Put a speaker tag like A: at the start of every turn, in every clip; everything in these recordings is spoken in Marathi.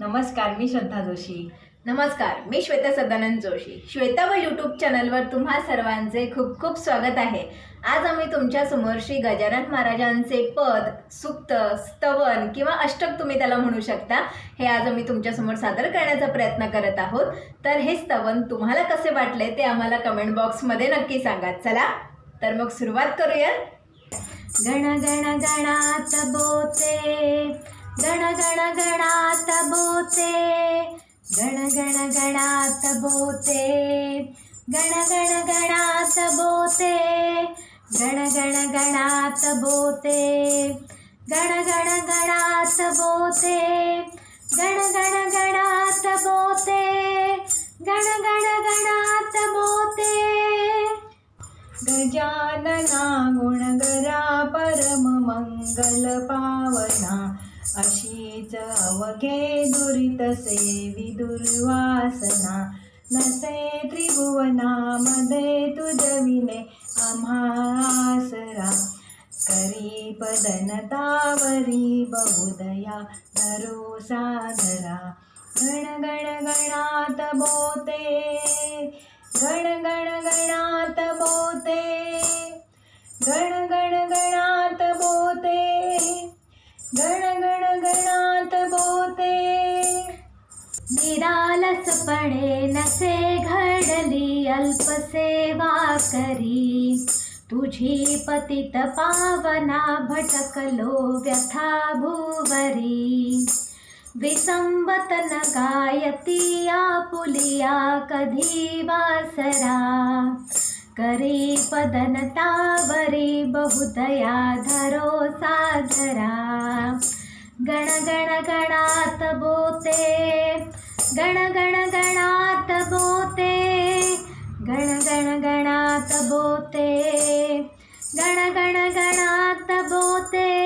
A: नमस्कार मी श्रद्धा जोशी.
B: नमस्कार मी श्वेता सदानंद जोशी. श्वेता व यूट्यूब चॅनलवर तुम्हा सर्वांचे खूप खूप स्वागत आहे. आज आम्ही तुमच्यासमोर श्री गजानन महाराजांचे पद सुक्त स्तवन किंवा अष्टक तुम्ही त्याला म्हणू शकता हे आज आम्ही तुमच्यासमोर सादर करण्याचा प्रयत्न करत आहोत. तर हे स्तवन तुम्हाला कसे वाटले ते आम्हाला कमेंट बॉक्समध्ये नक्की सांगा. चला तर मग सुरुवात करूया. गण गण गणात बोते गण गण गणात बोते. गण गण गणात बोते. गण गण गणात बोते. गण गण गणात बोते. गण गण गणात बोते. गण गण गणात बोते. गण गण गणात बोते.
A: गजानना गुणगरा परम मंगल पावना. अशीच अवघे दुरित सेवी दुर्वासना. नसे त्रिभुवनामध्ये तुझविने आम्हासरा. करी पदनतावरी बहुदया धरो साधरा. गण गण गणात बोते गण गण
B: पडे नसे घडली अल्पसेवा करी। तुझी पतित पावना भटकलो व्यथा भुवरी। विसंबतन गायती आपुलिया कधी वासरा। करी पदनतावरी बहुदया धरो साधरा। गण गण गणात बोते गण गण गणात बोते. गण गण गणात बोते. गण गण गणात बोते.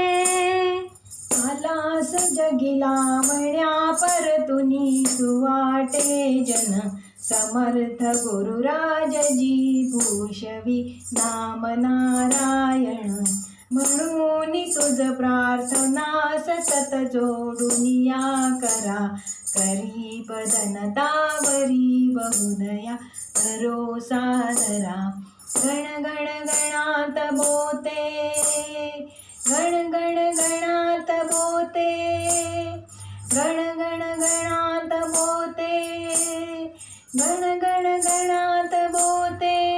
A: आलास जगिला म्हण्या परतुनी सुवाटे जन. समर्थ गुरुराजजी भूषवी नाम नारायण म्हणून तुझ प्रार्थना सतत जोडून या करा. करी पदनतावरी बहुदया करो सादरा गण गण गणात बोते. गण गण गणात बोते. गण गण गणात बोते. गण गण गणात बोते.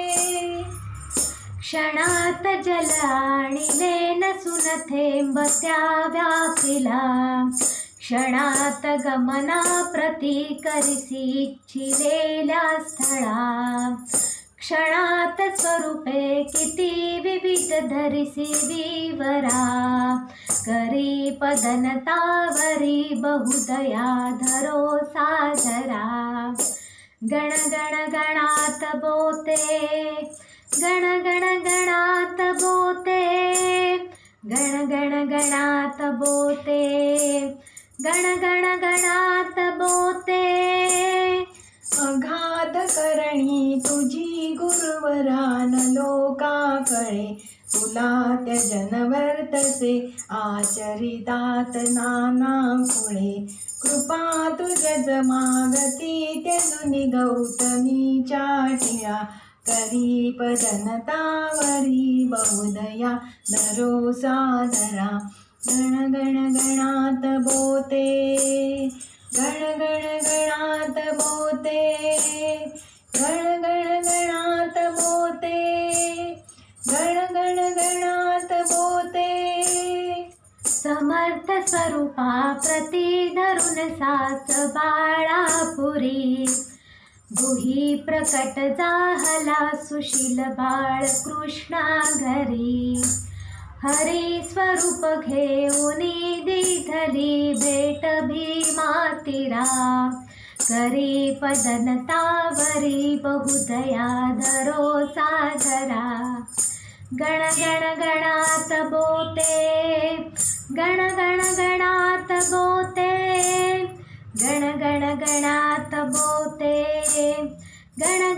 B: क्षणात जल आणिले नसून थेंब त्या व्यापिला क्षणात गमना प्रती करिसी इच्छिलेल्या स्थळा। क्षणात स्वरूपे किती विविध धरिसी विवरा। करी पदनतावरी बहुदया धरो सादरा गण गण गणात बोते। गण गण गणात बोते। गण गण गणात बोते। गण गणात बोते.
A: अघात करणी तुझी गुरुवरान लोका कळे तुला त्या जनवर्तसे आचरितात नाना पुढे कृपा तुझ मागती ते गौतमीच्या ठिया करी पदनतावरी बहुदया नरो सादरा. गण गण गणात बोते. गण गण गणात बोते. गण गण गणात बोते. गण गण गणात बोते.
B: समर्थ स्वरूपा प्रती धरून साच बाळापुरी. गुही प्रकट जाहला सुशील बाळ कृष्णा घरी. हरी स्वरूप घेऊनी दिधली भेट भीमातिरा. करी पदनतावरी बहुदया धरो सागरा गण गण गणात बोते गण गण गणात बोते. गण गण गणात बोते गण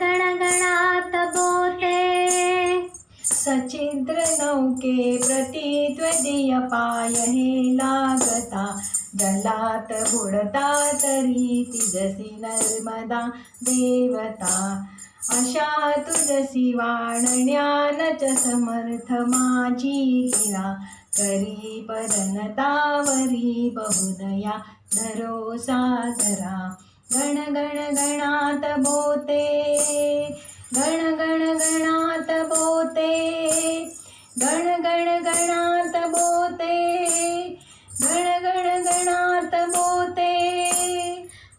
A: प्रति नौके पाय हे लागता. जलात बुडता तरी तिजसी नर्मदा देवता. अशा तुझसी वाणण्यानच समर्थ माझी गिरा. करी परनतावरी बहुदया धरो साधरा गण गण गणात बोते. गण गण गणात बोते. गण गण गणात बोते. गण गण गणात बोते.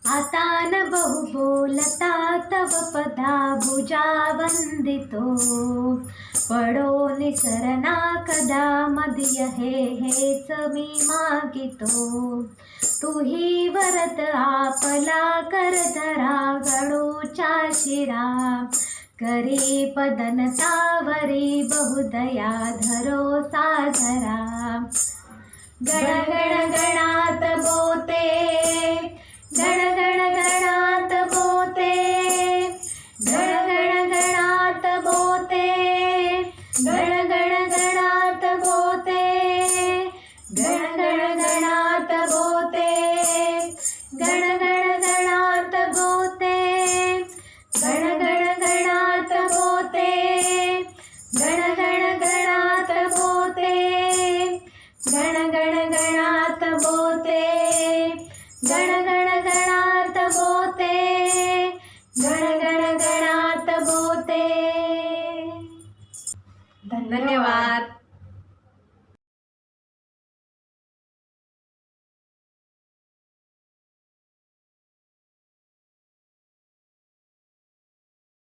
B: आता न बहु बोलता तव पदा भुजा वंदितो. पडो निसरना कदा मदिय हे हेच मी मागितो. तुही वरत आपला करधरा गणूच्या शिरा. करे पदनतावरी बहुदया धरो साधरा। गण गण गणात धन्यवाद.